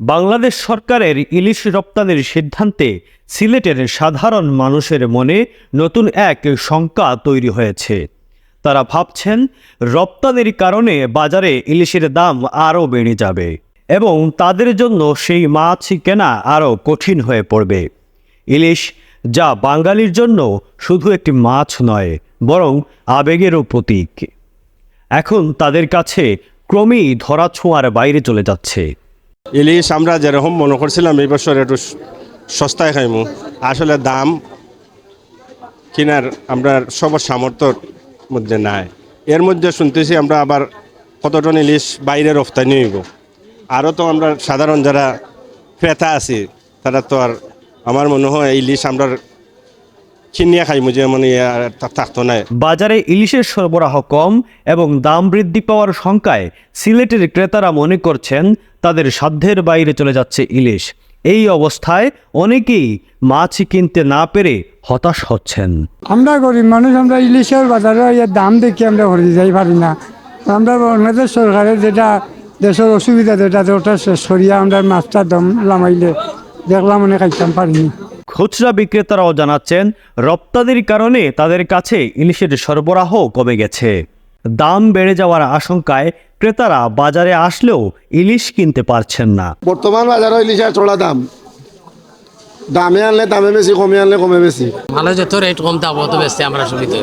বাংলাদেশ সরকারের ইলিশ রপ্তানির সিদ্ধান্তে সিলেটের সাধারণ মানুষের মনে নতুন এক শঙ্কা তৈরি হয়েছে। তারা ভাবছেন, রপ্তানির কারণে বাজারে ইলিশের দাম আরও বেড়ে যাবে এবং তাদের জন্য সেই মাছ কেনা আরও কঠিন হয়ে পড়বে। ইলিশ যা বাঙালির জন্য শুধু একটি মাছ নয়, বরং আবেগেরও প্রতীক। এখন তাদের কাছে ক্রমেই ধরাছোঁয়ার বাইরে চলে যাচ্ছে। ইলিশ আমরা যেরকম মনে করছিলাম, এই বছর একটু সস্তায় খাইমু। আসলে দাম কিনার আমরা সব সামর্থ্যর মধ্যে নাই। এর মধ্যে শুনতেছি আমরা আবার কত টন ইলিশ বাইরে রফতানি হইব আরও তো আমরা সাধারণ যারা ক্রেতা আছি, তারা তো আর আমার মনে হয় ইলিশ আমরা কিনিয়া খাইমু যে মানে থাকতো না বাজারে ইলিশের সরবরাহ কম এবং দাম বৃদ্ধি পাওয়ার শঙ্কায় সিলেটের ক্রেতারা মনে করছেন তাদের সাধ্যের বাইরে চলে যাচ্ছে ইলিশ। এই অবস্থায় অনেকেই মাছ কিনতে না পেরে হতাশ হচ্ছেন। আমরা গরিব মানুষ আমরা ইলিশের বাজারে দাম দেখি আমরা হরে যাই পারি না। আমরা বাংলাদেশ সরকারের যেটা দেশের অসুবিধা যেটা ওটা করিয়া আমরা মাছটা দম লামাইলে দেখলাম অনেক খাইতাম পারিনি। খুচরা বিক্রেতারাও জানাচ্ছেন রপ্তানির কারণে তাদের কাছে ইলিশের সরবরাহ কমে গেছে। দাম বেড়ে যাওয়ার আশঙ্কায় ক্রেতারা বাজারে আসলেও ইলিশ কিনতে পারছেন না। বর্তমান বাজারে ইলিশের চড়া দাম। দামে আনলে দামে বেশি কমে আনলে কমে বেশি। মালের যত রেট কম থাকব অত বেশি আমরা সুবিধা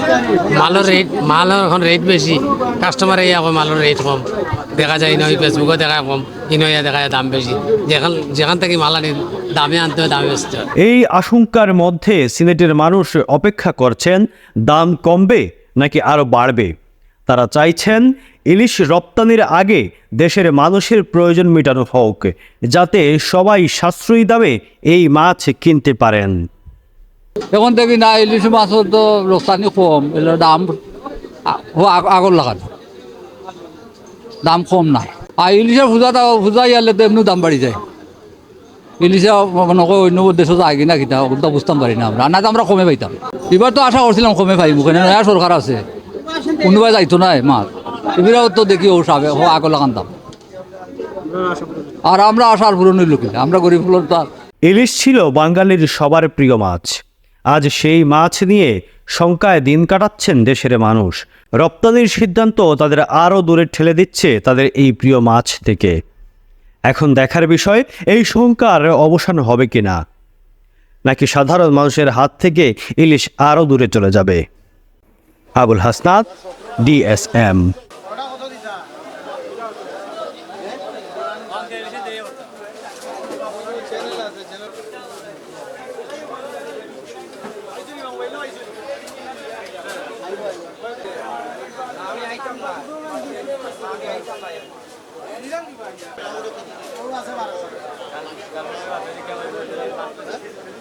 মালের রেট মালের এখন রেট বেশি। কাস্টমার এই এখন মালের রেট কম। দেখা যায় ইনই ফেসবুকে দেখা কম ইনইয়া দেখা যায় দাম বেশি। যেখান যেখান থেকে মাল আনি দামে আনতে হয় দামে বেচতে হয়। এই আশঙ্কার মধ্যে সিলেটের মানুষ অপেক্ষা করছেন দাম কমবে নাকি আরও বাড়বে? তারা চাইছেন ইলিশ রপ্তানির আগে দেশের মানুষের প্রয়োজন মেটানো হোক, যাতে সবাই সাশ্রয়ী দামে এই মাছ কিনতে পারেন। এখন দেখি না, ইলিশ মাছের তো রপ্তানি কম দাম আগর লাগানো। দাম কম নাই। আর ইলিশের পূজাটা পূজা ইয়ালে তো এমনি দাম বাড়ি যায়। ইলিশে নকয় অন্য দেশে যায় কিনা কিনা বুঝতাম পারি না আমরা। না আমরা কমে পাইতাম। এবার তো আশা করছিলাম কমে পাইব কেন সরকার আছে। কোনোবাই যাইতো না মাছ এবারেও তো দেখি ও সাবে ও আগর লাগান দাম। আর আমরা আশার পূরণ হইল কিনা আমরা গরিব হলো তো ইলিশ ছিল বাঙালির সবার প্রিয় মাছ। আজ সেই মাছ নিয়ে শঙ্কায় দিন কাটাচ্ছেন দেশের মানুষ। রপ্তানির সিদ্ধান্ত তাদের আরও দূরে ঠেলে দিচ্ছে তাদের এই প্রিয় মাছ থেকে। এখন দেখার বিষয়, এই শঙ্কার অবসান হবে কিনা? নাকি সাধারণ মানুষের হাত থেকে ইলিশ আরও দূরে চলে যাবে? আবুল হাসনাত ডিএসএম।